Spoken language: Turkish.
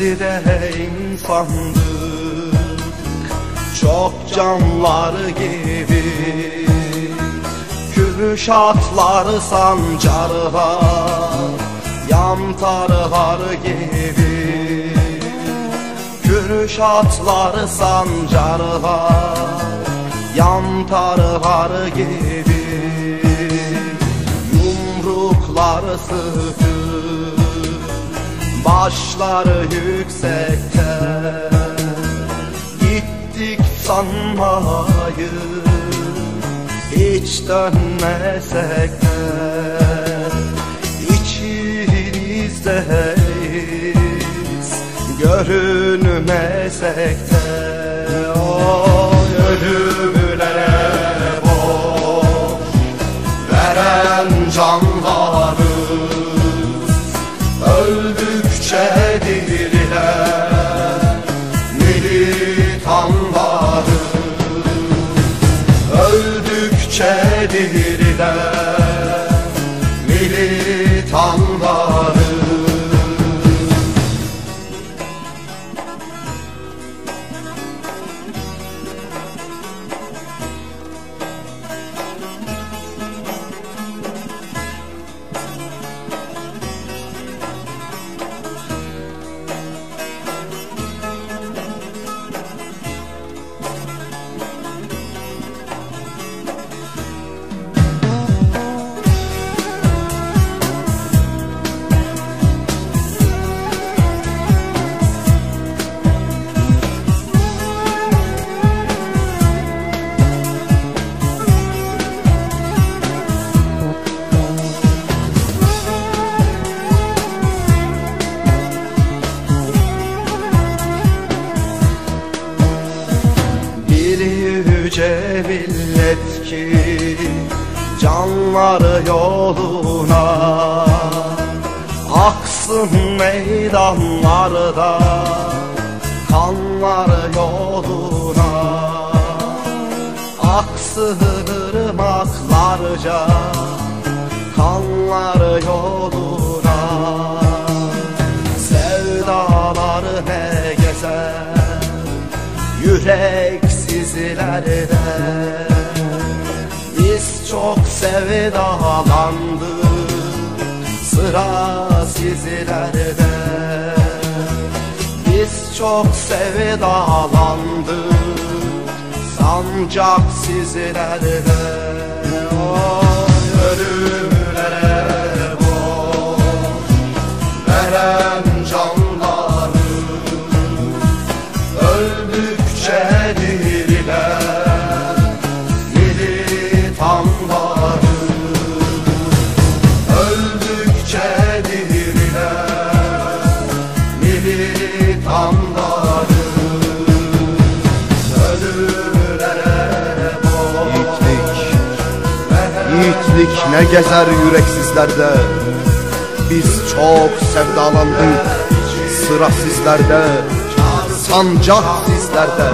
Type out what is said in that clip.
nice insandık. Çok canları gibi. Kürşatları sancarlar Yantarlar gibi. Kürşatları sancarlar Yantarlar gibi. Yumrukları sıkı Başları yüksekte. Gittik sanmayı Hiç dönmesek de. İçinizdeyiz Görünmesek de. Oy ölümlere boş Veren canları Öldükçe diriler yüce millet ki canları yoluna Aksın meydanlarda kanları yoluna Aksın ırmaklarca kanları yoluna. Sevdaları ne gezer yüreksizlerde Biz çok sevdalandık sıra sizlerde Biz çok sevdalandık sancak sizlerde Oy ölümlere boş veren canları Öldükçe Yiğitlik, ne gezer yüreksizlerde? Biz çok sevdalandık sıra sizlerde Sancak sizlerde